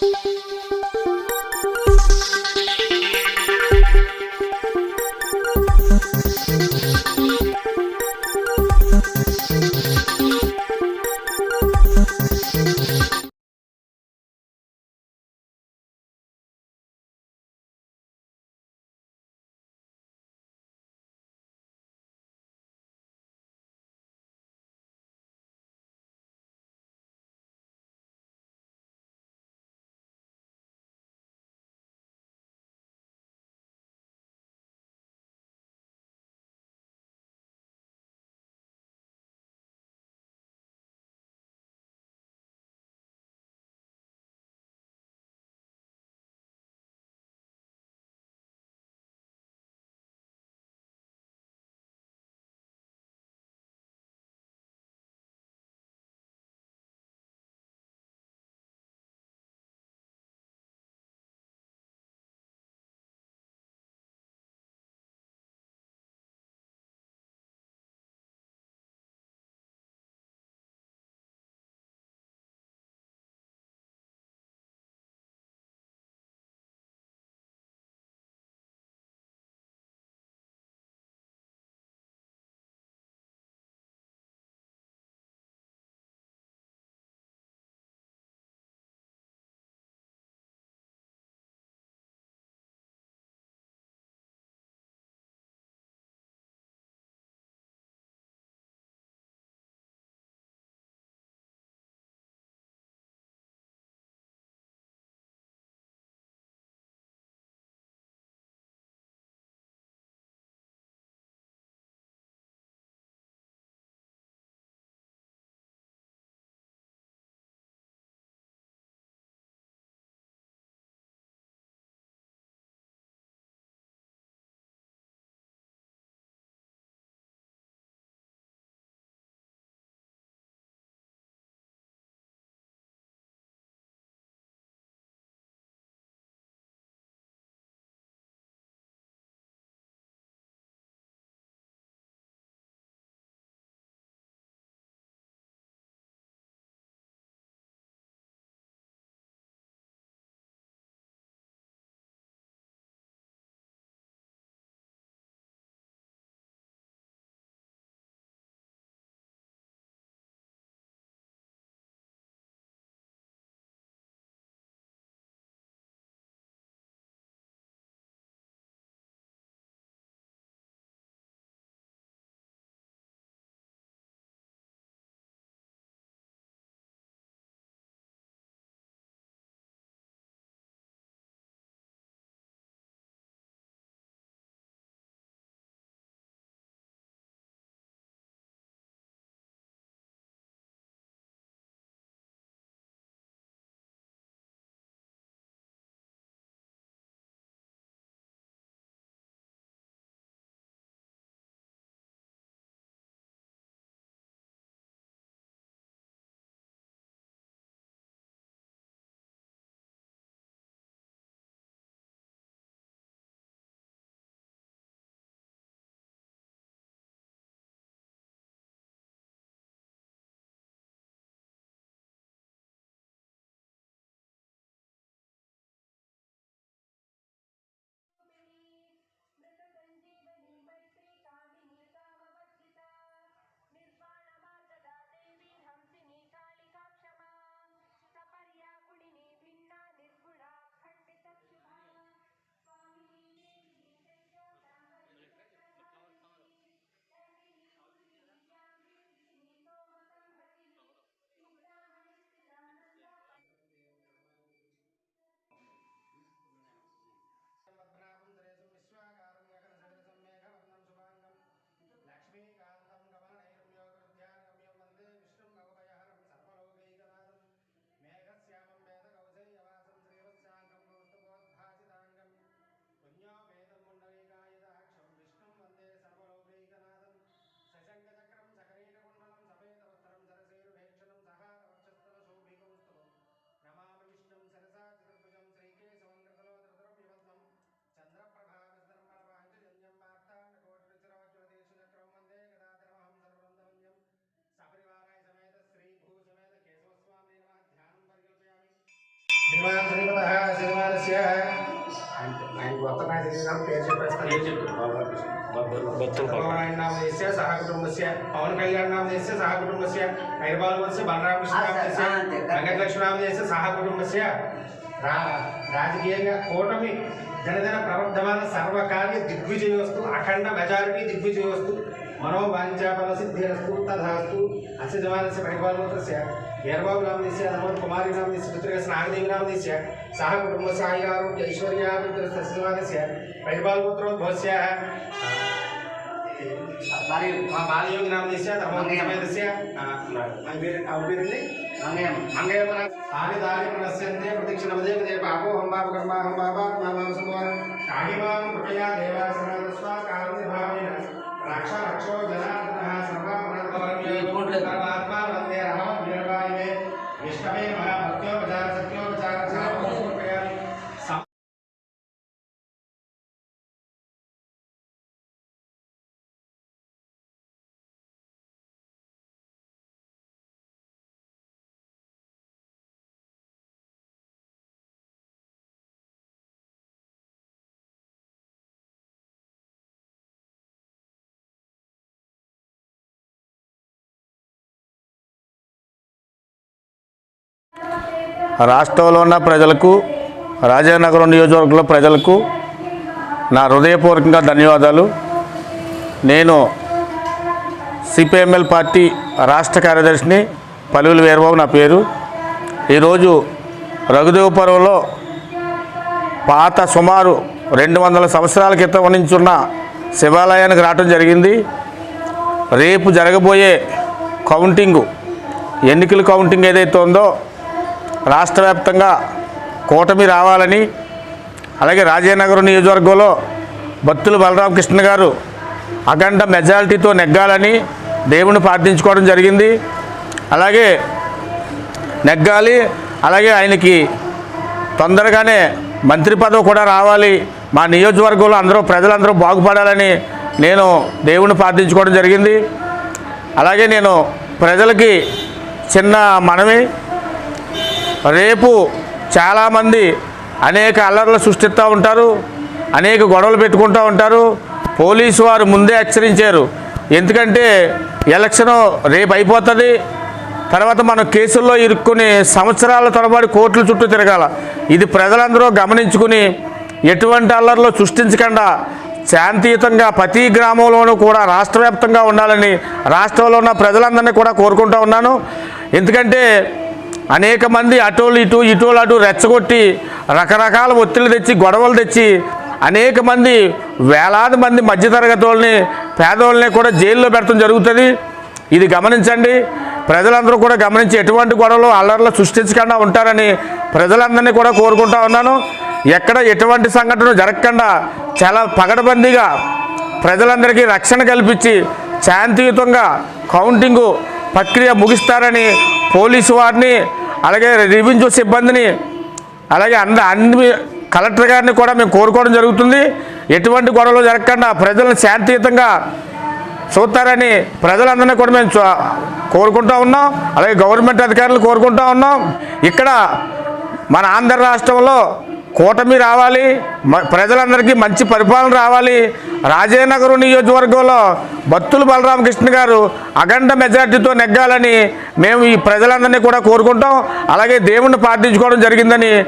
you. Pawan Kalyan నామదేశ్య సహ కుటుంబస్య హైదరాబాద్ బాలరామకృష్ణ నామదేశ్య వెంకటలక్ష్మి నామదేశ్య సహ కుటుంబస్య రా రాజకీయంగా కూటమి జనజన ప్రవర్ధమాన సర్వకార్య దిగ్విజయోస్తు అఖండ మెజారిటీ దిగ్విజయోస్తు మనోవాంఛాపల సిద్ధిరస్తు తథాస్తు అస్య జమానస్య పరిపాలనస్య వీరబాబు నామదేశ్య ధర్మవర కుమారి నామదేశ్య పుత్రికస్ నాగదేవి నామదేశ్య సహ కుటుంబస్య ఆయురారోగ్య ఐశ్వర్యాభివృద్ధిరస్య పరిపాలపుత్రోద్భవస్య మా బాలయోగి నామదేశ్య ధర్మవర సమేతస్య ఆయన పేరు ఆవిడ పేరండి మంగళ తాని దాని మనస్యంతే ప్రదక్షిణమదే పదే పాపో హం పాప కర్మ హం పాప మాం సంభవం కాళిమాం కృపయా దేవాసనస్వ కాలం భావేన రక్ష రక్షో జనార్దనః రాష్ట్రంలో ఉన్న ప్రజలకు రాజానగరం నియోజకవర్గంలో ప్రజలకు నా హృదయపూర్వకంగా ధన్యవాదాలు. నేను సిపిఎంఎల్ పార్టీ రాష్ట్ర కార్యదర్శిని పలువులు వీరబాబు నా పేరు. ఈరోజు రఘుదేవపురంలో పాత సుమారు రెండు వందల సంవత్సరాల క్రితం నుంచున్న శివాలయానికి రావడం జరిగింది. రేపు జరగబోయే కౌంటింగు ఎన్నికల కౌంటింగ్ ఏదైతే ఉందో రాష్ట్ర వ్యాప్తంగా కూటమి రావాలని అలాగే రాజేనగరం నియోజకవర్గంలో భక్తులు బలరామకృష్ణ గారు అఖండ మెజారిటీతో నెగ్గాలని దేవుని ప్రార్థించుకోవడం జరిగింది. అలాగే నెగ్గాలి అలాగే ఆయనకి తొందరగానే మంత్రి పదవి కూడా రావాలి. మా నియోజకవర్గంలో అందరూ ప్రజలందరూ బాగుపడాలని నేను దేవుని ప్రార్థించుకోవడం జరిగింది. అలాగే నేను ప్రజలకి చిన్న మనవి రేపు చాలామంది అనేక అల్లర్లు సృష్టిస్తూ ఉంటారు అనేక గొడవలు పెట్టుకుంటూ ఉంటారు. పోలీసు వారు ముందే హెచ్చరించారు. ఎందుకంటే ఎలక్షన్ రేపు అయిపోతుంది. తర్వాత మనం కేసుల్లో ఇరుక్కుని సంవత్సరాల తరబడి కోర్టుల చుట్టూ తిరగాల. ఇది ప్రజలందరూ గమనించుకుని ఎటువంటి అల్లర్లు సృష్టించకుండా శాంతియుతంగా ప్రతి గ్రామంలోనూ కూడా రాష్ట్రవ్యాప్తంగా ఉండాలని రాష్ట్రంలో ఉన్న ప్రజలందరినీ కూడా కోరుకుంటూ ఉన్నాను. ఎందుకంటే అనేక మంది అటోలు ఇటు ఇటోలు అటు రెచ్చగొట్టి రకరకాల ఒత్తిళ్ళు తెచ్చి గొడవలు తెచ్చి అనేక మంది వేలాది మంది మధ్యతరగతి వాళ్ళని పేదవాళ్ళని కూడా జైల్లో పెట్టడం జరుగుతుంది. ఇది గమనించండి. ప్రజలందరూ కూడా గమనించి ఎటువంటి గొడవలు అల్లర్లు సృష్టించకుండా ఉంటారని ప్రజలందరినీ కూడా కోరుకుంటా ఉన్నాను. ఎక్కడ ఎటువంటి సంఘటన జరగకుండా చాలా పగడబందీగా ప్రజలందరికీ రక్షణ కల్పించి శాంతియుతంగా కౌంటింగు ప్రక్రియ ముగిస్తారని పోలీసు వారిని అలాగే రెవెన్యూ సిబ్బందిని అలాగే అంద అన్ని కలెక్టర్ గారిని కూడా మేము కోరుకోవడం జరుగుతుంది. ఎటువంటి గొడవలు జరగకుండా ప్రజలను శాంతియుతంగా చూస్తారని ప్రజలందరినీ కూడా మేము కోరుకుంటూ కోరుకుంటా ఉన్నాం. అలాగే గవర్నమెంట్ అధికారులు కోరుకుంటూ ఉన్నాం. ఇక్కడ మన ఆంధ్ర రాష్ట్రంలో కూటమి రావాలి మ- ప్రజలందరికీ మంచి పరిపాలన రావాలి. రాజేనగరం నియోజకవర్గంలో భక్తులు బలరామకృష్ణ గారు అఖండ మెజార్టీతో నెగ్గాలని మేము ఈ ప్రజలందరినీ కూడా కోరుకుంటాం. అలాగే దేవుణ్ణి ప్రార్థించుకోవడం జరిగిందని